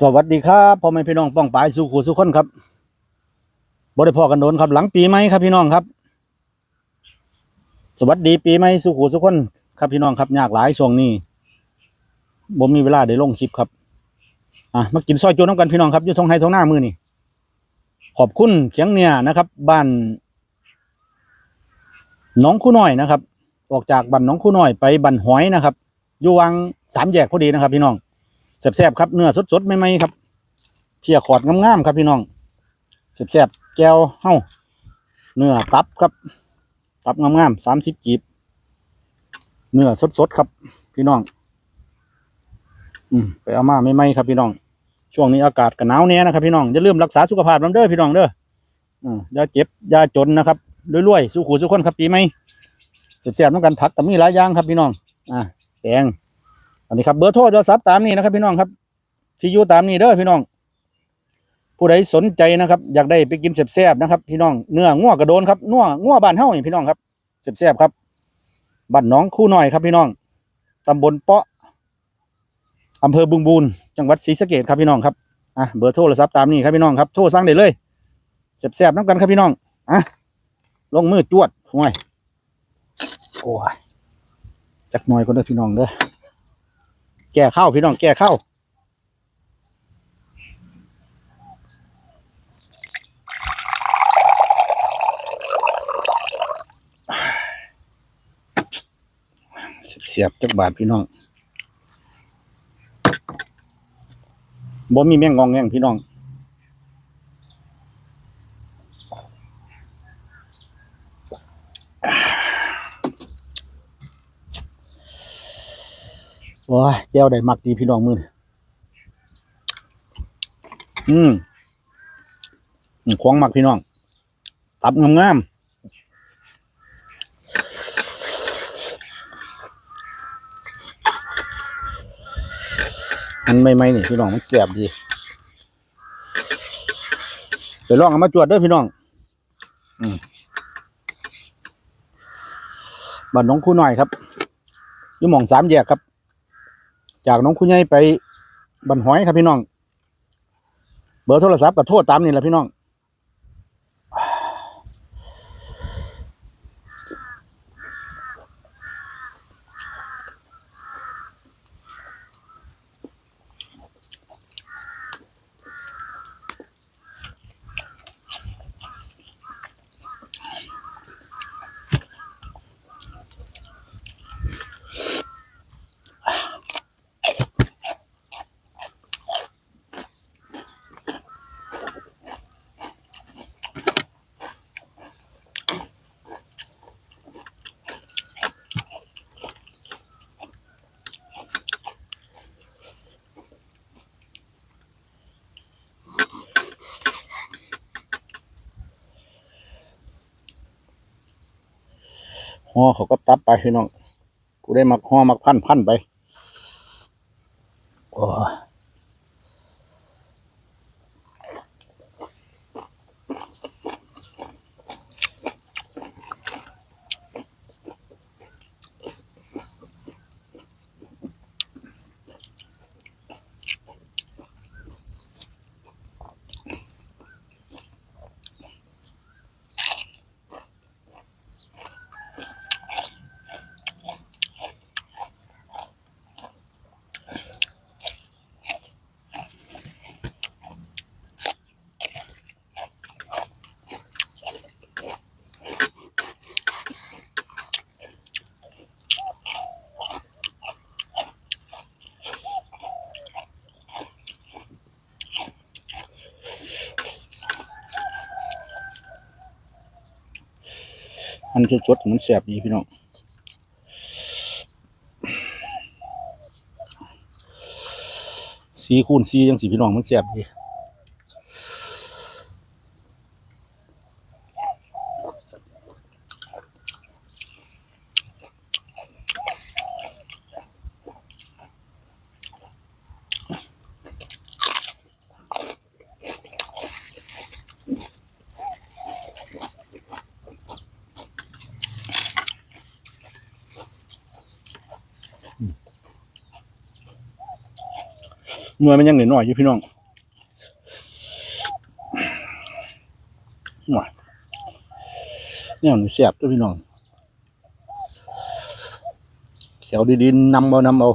สวัสดีครับพ่อแม่พี่น้องป้องปายสู่ขู่สุขคนครับบริพอกันโดนครับ หลังปีใหม่ครับพี่น้องครับ สวัสดีปีใหม่สู่ขู่สุขคนครับพี่น้องครับยากหลายช่วงนี้ผมมีเวลาได้ลงคลิปครับอะมากินซอยจูน้ำกันพี่น้องครับอยู่ทงไฮทงหน้ามือนี่ขอบคุณเขียงเนี่ยนะครับ บ้านน้องคู่น้อยนะครับ ออกจากบ้านน้องคู่น้อยไปบ้านหอยนะครับ อยู่วังสามแยกพอดีนะครับ พี่น้อง แซ่บๆครับเนื้อสดๆใหม่ๆครับเพียขอดงามๆครับพี่น้องแซ่บๆแก้วเฮ้าเนื้อตับครับ ตับงามๆสามสิบกีบ เนื้อสดๆครับ พี่น้อง อืมไปเอามาใหม่ๆครับพี่น้อง ช่วงนี้อากาศก็หนาวแน่นะครับพี่น้องอย่าลืมรักษาสุขภาพน้ำเด้อพี่น้องเด้ออืมอย่าเจ็บอย่าจนนะครับรวยๆสู้ขู่สู้คนครับปีใหม่แซ่บๆน้ำกันผักแต่มีหลายอย่างครับพี่น้อง อ่าแตง นนี้ครับเบอร์โทรโทรศัพท์ตามนี้นะครับ พี่น้องครับที่อยู่ตามนี้เด้อพี่น้อง ผู้ใดสนใจนะครับ อยากได้ไปกินแซ่บๆนะครับ พี่น้องเนื้อง่วกระโดนครับง่วง่วบ้านเฮานี่พี่น้องครับแซ่บๆครับบ้านน้องคู่หน้อยครับพี่น้องตำบลเปาะอำเภอบึงบูนจังหวัดศรีสะเกษครับพี่น้องครับอะเบอร์โทรศัพท์ตามนี้ครับพี่น้องครับโทรสั่งได้เลยแซ่บๆน้ำกันครับพี่น้องอะลงมือจวดห่วยโอ้ยจักหน่อยก็ได้พี่น้องเด้อ แก่ข้าวพี่น้องแก่ข้าวเสียบจักบาทพี่น้องบ่มีแมงงองแงงพี่น้อง แก้วได้มักดีพี่น้องมืออืมอืมของมักพี่น้อง ตับงามๆอันใหม่นี่พี่น้องมันแซ่บดีเดี๋ยวลองเอามาจวดด้อพี่น้องอืมบ้านหน้องคู่หน่อยครับยู่หม่องสามแยกครับ จากน้องคุณใหญ่ไปบันหอยครับพี่น้อง เบอร์โทรศัพท์กับโทษตามนี่แหละพี่น้อง ห่อเขาก็ตับไปพี่น้องกูได้มักห่อมักพันพันไปโอ้ย อันสดๆมันแสบดีพี่น้องสีคูณสีจังสีพี่น้องมันแสบดี หน่วยมันยังเหน่อยอยู่พี่น้องหน่อยเนี่ยหนูเสียบด้วยพี่น้องเขียวดีๆนำเอานำเอา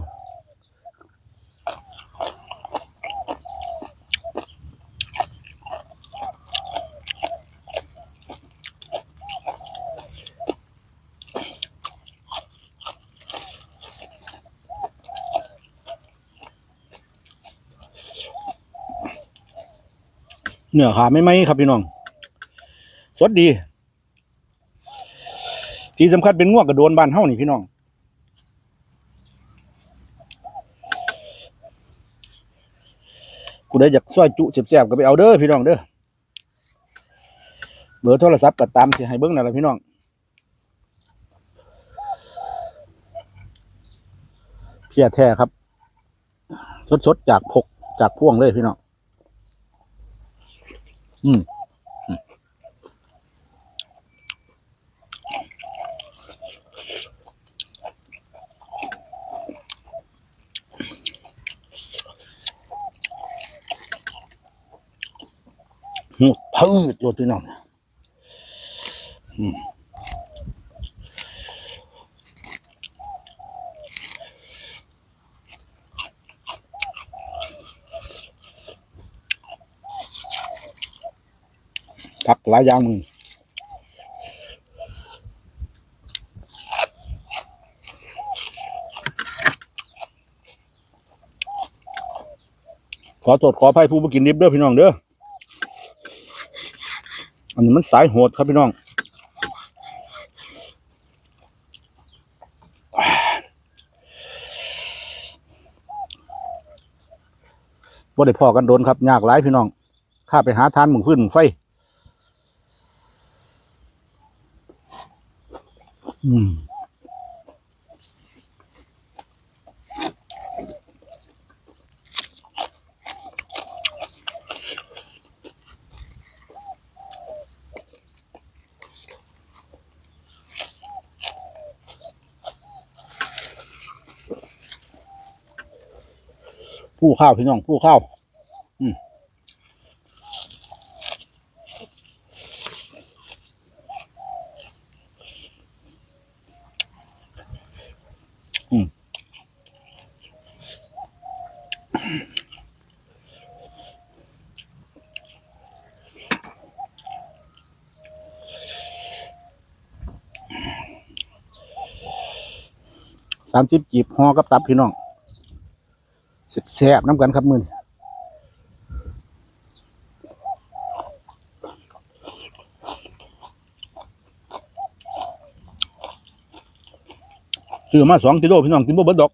เนื้อขาไม่ไหมครับพี่น้อง สดดี ที่สำคัญเป็นง่วงกระโดนบ้านเฮ้านี่พี่น้อง กูได้อยากซอยจุเสียบๆก็ไปเอาเด้อพี่น้องเด้อ เบอร์โทรศัพท์ก็ตามที่ให้เบิ้งนั่นแหละพี่น้องเพียแท้ครับ สดๆ จากพกจากพ่วงเลยพี่น้อง อืมหมดพืชรถพี่น้องอืม ผักหลายอย่างมึงขอโทษขออภัยผู้บ่กินดิบเด้อพี่น้องเด้อ อันนี้มันสายโหดครับพี่น้องบ่ได้พอกันโดนครับ ยากหลายพี่น้องข้าไปหาทานหมึงฟื้นหมึงไฟ อืมผู้ข้าวพี่น้องผู้ข้าว สามสิบจีบห่อกับตับพี่น้องสิบแสบน้ำกันครับมือนี้ซื้อมาสองกิโลพี่น้องกินบ่เบิดดอก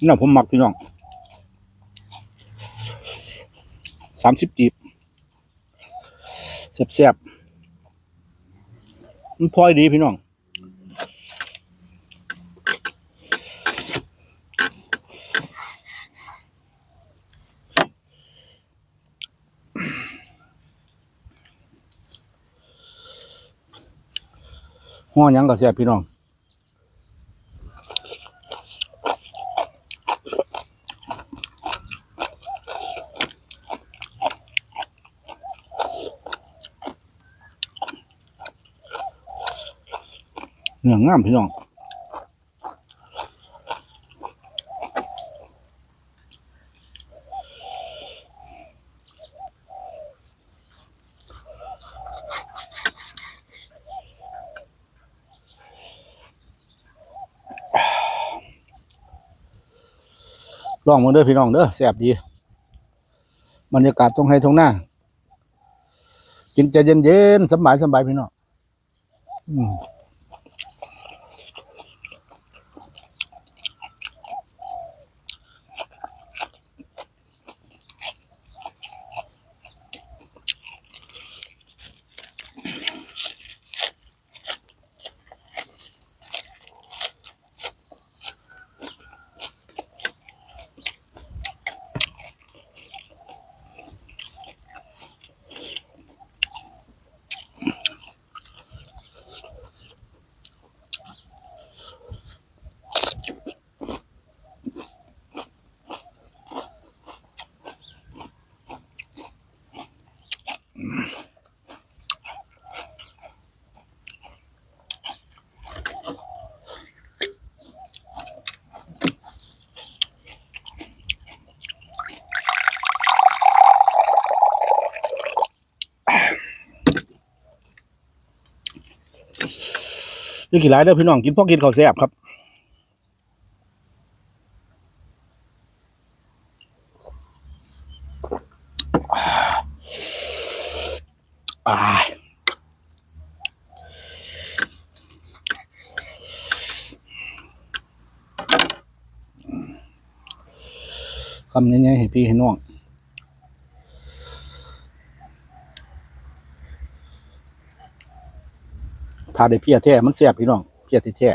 นี่ผมหมักพี่น้องสามสิบจีบแซ่บๆมันพลอยดีพี่น้องห่อยังก็แซ่บพี่น้อง เนื้องามพี่น้องลองมาเด้อพี่น้องเด้อแซ่บดีบรรยากาศตรงให้ตรงหน้ากินใจเย็นๆสบายสบายพี่น้องอืม อย่ากี่หลายเด้อพี่น้องกินพ่อกินข้าวแซ่บครับคำนี้ไงให้พี่ให้น้อง ถ้าได้เพียแท้มันแซ่บพี่น้องเพียที่แท้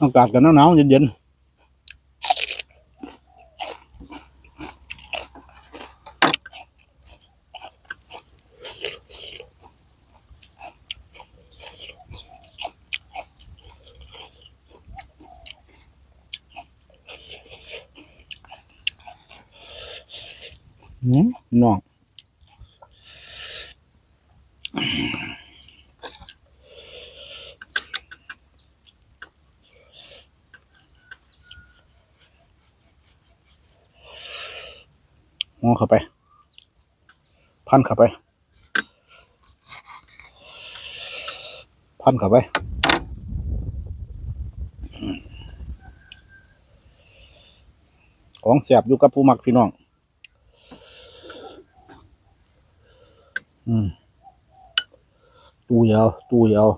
อากาศกันหนาวๆเย็นๆ น้องงองเข้าไป พันเข้าไป พันเข้าไปของเสียบอยู่กับผู้มักพี่น้อง อืมตู้ยาว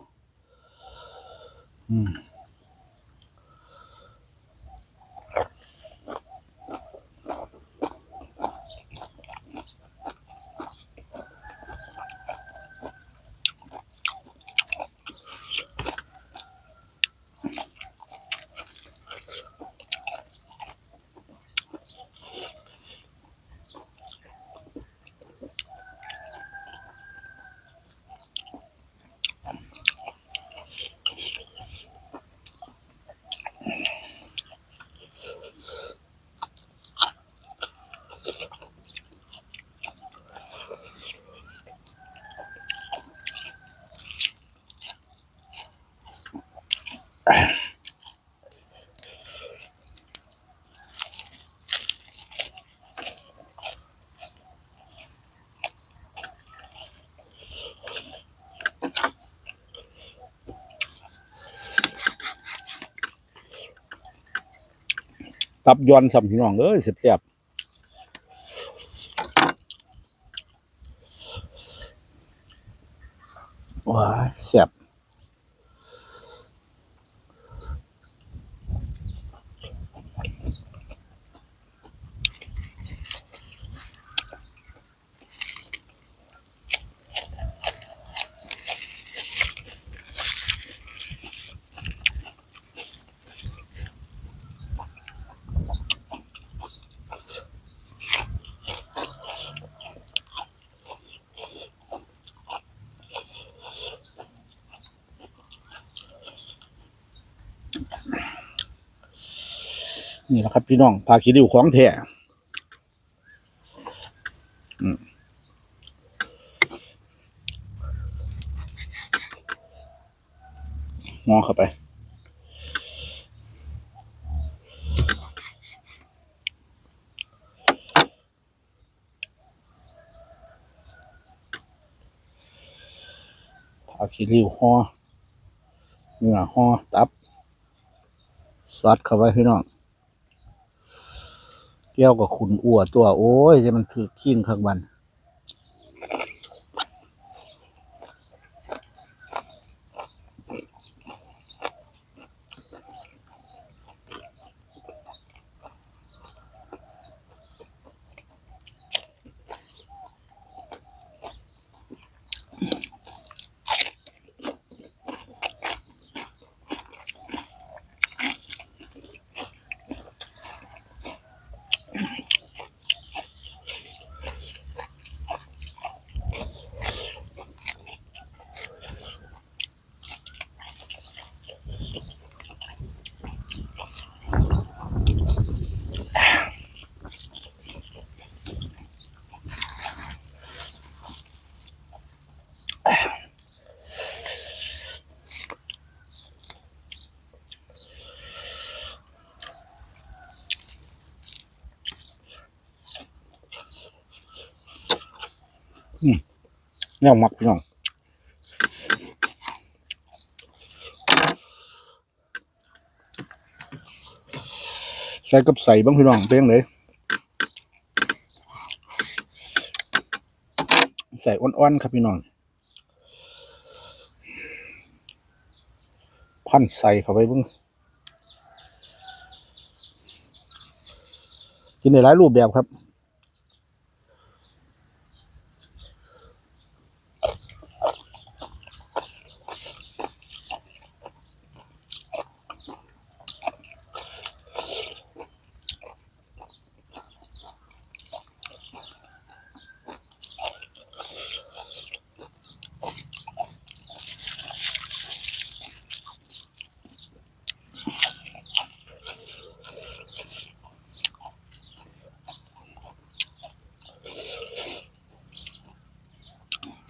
ทับยอนสัมพี่น้องเอ้ยเสียบ นี่แหละครับพี่น้องพาคิริวของแท้อืมองเข้าไป พาคิริวห่อเนื้อห่อตับซัดเข้าไปพี่น้อง แก้วกับขุนอัวตัว โอ้ยจะมันถือขิ้งข้างบัน แนวมักพี่น้องใส่กับใส่บ้างพี่น้องเป็นยังไงใส่อ่อนๆครับพี่น้องพันใส่เข้าไปเบ้างกินได้หลายรูปแบบครับ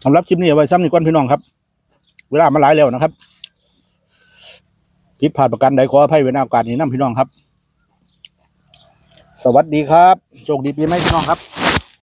ำหรับคลิปนี้ไว้ซ้ำนี่ก้อนพี่น้องครับ เวลามาหลายแล้วนะครับผิดพลาดประกันใดขออภัยไว้ในโอกาสนี้นํพี่น้องครับ สวัสดีครับ โชคดีปีใหม่พี่น้องครับ